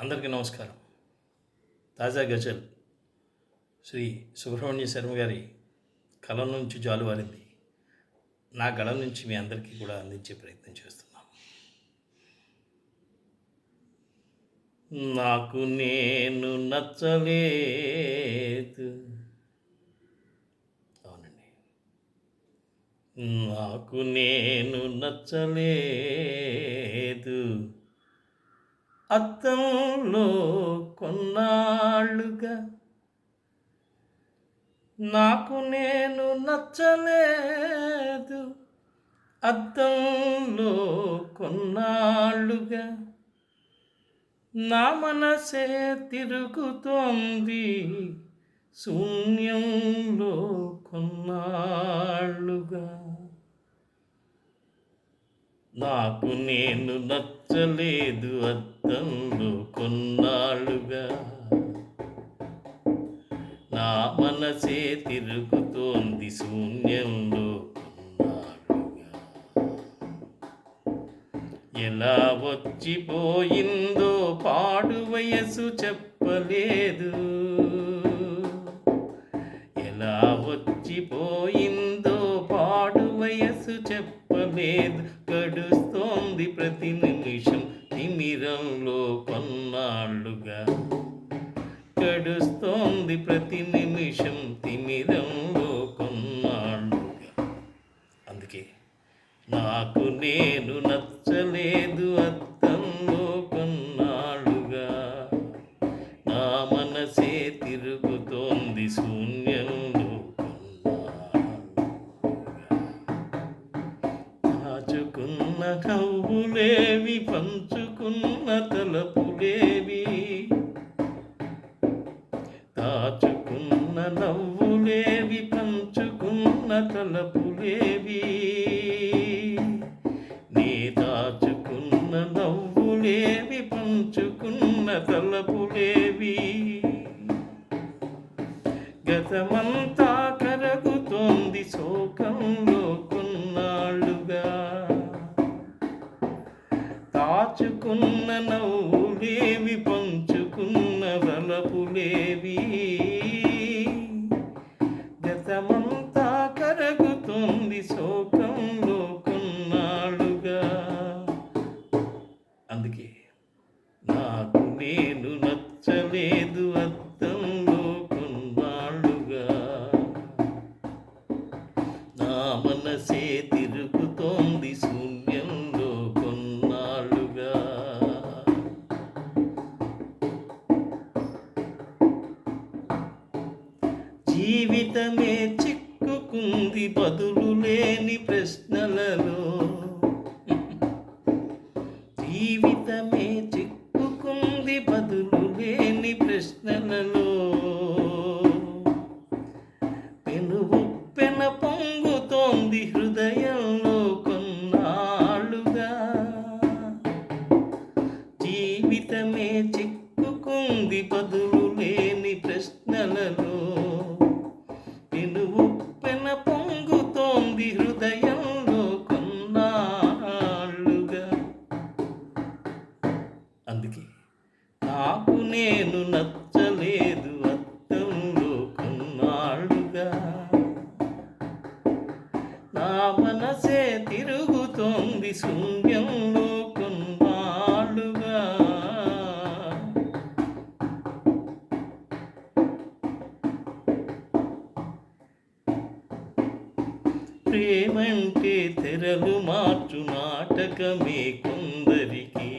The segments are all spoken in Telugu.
అందరికీ నమస్కారం. తాజా గజల్ శ్రీ సుబ్రహ్మణ్య శర్మ గారి కళ నుంచి జాలువారింది. నా గళం నుంచి మీ అందరికీ కూడా అందించే ప్రయత్నం చేస్తున్నాను. నాకు నేను నచ్చలేదు. అవునండి. నాకు నేను నచ్చలేదు. అద్దంలో కొన్నాళ్ళుగా. నాకు నేను నచ్చలేదు అద్దంలో కొన్నాళ్ళుగా. నా మనసే తిరుగుతోంది శూన్యంలో కొన్నాళ్ళుగా. నాకు నేను నచ్చలేదు అద్దంలో కొన్నాళ్ళుగా. నా మనసే తిరుగుతోంది శూన్యంలో కొన్నాళ్ళుగా. ఎలా వచ్చిపోయిందో పాడు వయసు చెప్పలేదు. ఎలా వచ్చిపోయిందో పాడు వయసు చెప్పలేదు. అందుకే నాకు నేను నచ్చలేదు అద్దంలో కొన్నాళ్ళుగా నా మనసే తిరుగుతోంది శూన్యంలో దాచుకున్న కవ్వులేవి పంచుకున్న తలపులే దాచుకున్న నవ్వులేవి పంచుకున్న వలపులేవి. గతమంతా కరగుతుంది శోకంలో కొన్నాళ్ళుగా. అందుకే నాకు నేను జీవితమే చిక్కుకుంది బదులు లేని ప్రశ్నలలో. జీవితమే చిక్కుకుంది బదులు లేని ప్రశ్నలలో. పెనుగు పెన పొంగుతోంది హృదయంలో కొన్నాళ్ళుగా. జీవితమే చిక్కుకుంది బదులు లేని ప్రశ్నలలో. కొన్నాళ్ళుగా నా మనసే తిరుగుతోంది శూన్యంలో కొన్నాళ్ళుగా. ప్రేమంటే తెరలు మార్చు నాటకమే కొందరికి.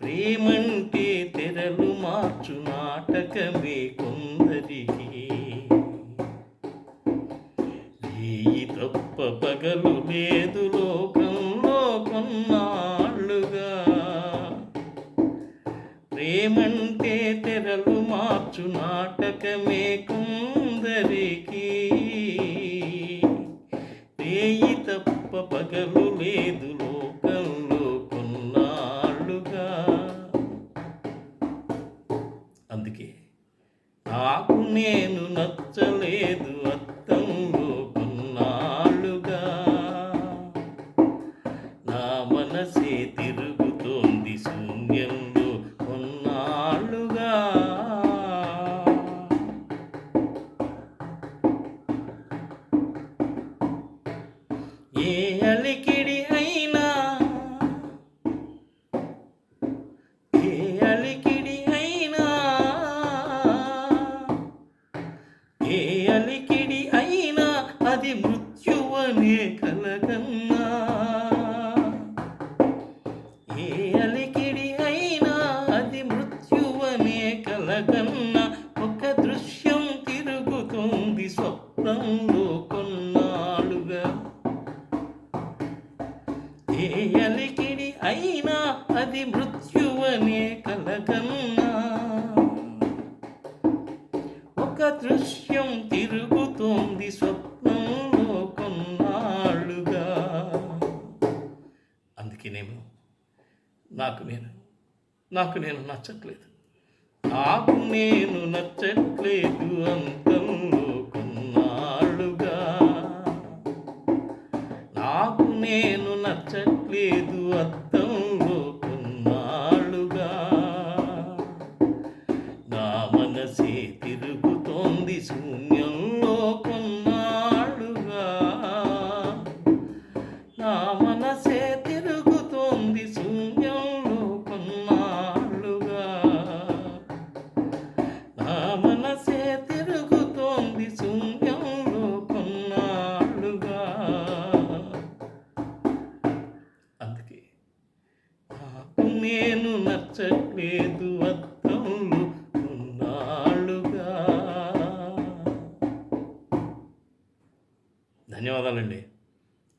ప్రేమంటే తెరలు మార్చు నాటకమే కొందరికి రేయి తప్ప పగలు లేదు లోకంలో కొన్నాళ్ళుగా ప్రేమంటే తెరలు మార్చు నాటకమే కొందరికి. రేయి తప్ప పగలు లేదు లోకంలో కొన్నాళ్ళుగా అందుకే నాకు నేను నచ్చలేదు. మృత్యువనే కలగన్నా ఒక దృశ్యం తిరుగుతోంది స్వప్నంలో కొన్నాళ్ళుగా. అందుకేనేమో నాకు నేను నాకు నేను నచ్చట్లేదు. నాకు నేను నచ్చట్లేదు అంతంలో కొన్నాళ్ళుగా. నాకు నేను నచ్చట్లేదు అద్దంలో మనసే తిరుగుతోంది శూన్యం. ధన్యవాదాలండి.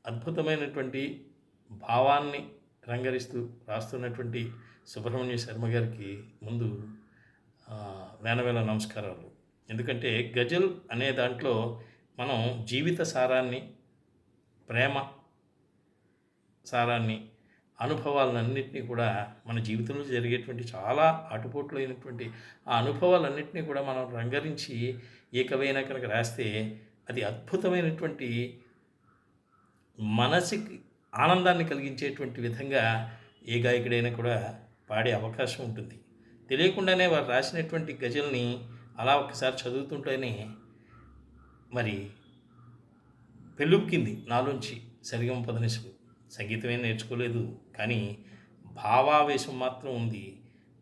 అద్భుతమైనటువంటి భావాన్ని రంగరిస్తూ రాస్తున్నటువంటి సుబ్రహ్మణ్య శర్మ గారికి ముందు వేనవేల నమస్కారాలు. ఎందుకంటే గజల్ అనే దాంట్లో మనం జీవిత సారాన్ని ప్రేమ సారాన్ని అనుభవాలన్నింటినీ కూడా మన జీవితంలో జరిగేటువంటి చాలా ఆటుపోట్లు ఆ అనుభవాలన్నింటినీ కూడా మనం రంగరించి ఏకవైనా కనుక రాస్తే అది అద్భుతమైనటువంటి మనసుకి ఆనందాన్ని కలిగించేటువంటి విధంగా ఏ గాయకుడైనా కూడా పాడే అవకాశం ఉంటుంది. తెలియకుండానే వారు రాసినటువంటి గజల్ని అలా ఒకసారి చదువుతుంటేనే మరి పెళ్ళుక్కింది నాలోంచి సరిగమ పదనిసులు సంగీతమే నేర్చుకోలేదు కానీ భావావేశం మాత్రం ఉంది.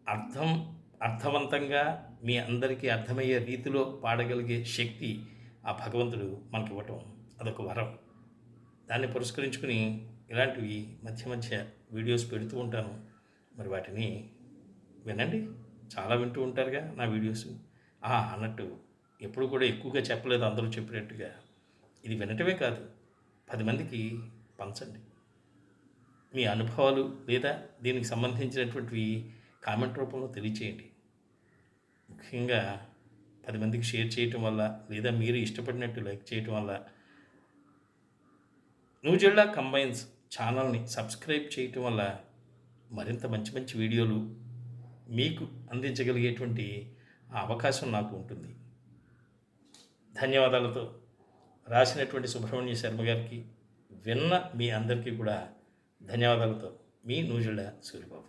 అర్థం అర్థవంతంగా మీ అందరికీ అర్థమయ్యే రీతిలో పాడగలిగే శక్తి ఆ భగవంతుడు మనకి ఇవ్వటం అదొక వరం. దాన్ని పురస్కరించుకుని ఇలాంటివి మధ్య మధ్య వీడియోస్ పెడుతూ ఉంటాను. మరి వాటిని వినండి. చాలా వింటూ ఉంటారుగా నా వీడియోస్. ఆ, అన్నట్టు ఎప్పుడు కూడా ఎక్కువగా చెప్పలేదు అందరూ చెప్పినట్టుగా. ఇది వినటమే కాదు పది మందికి పంచండి. మీ అనుభవాలు లేదా దీనికి సంబంధించినటువంటివి కామెంట్ రూపంలో తెలియచేయండి. ముఖ్యంగా పది మందికి షేర్ చేయటం వల్ల లేదా మీరు ఇష్టపడినట్టు లైక్ చేయటం వల్ల న్యూజిల్లా కంబైన్స్ ఛానల్ని సబ్స్క్రైబ్ చేయటం వల్ల మరింత మంచి మంచి వీడియోలు మీకు అందించగలిగేటువంటి అవకాశం నాకు ఉంటుంది. ధన్యవాదాలతో రాసినటువంటి సుబ్రహ్మణ్య శర్మ గారికి విన్న మీ అందరికీ కూడా ధన్యవాదాలతో మీ నూజిళ్ళ సూర్యబాబు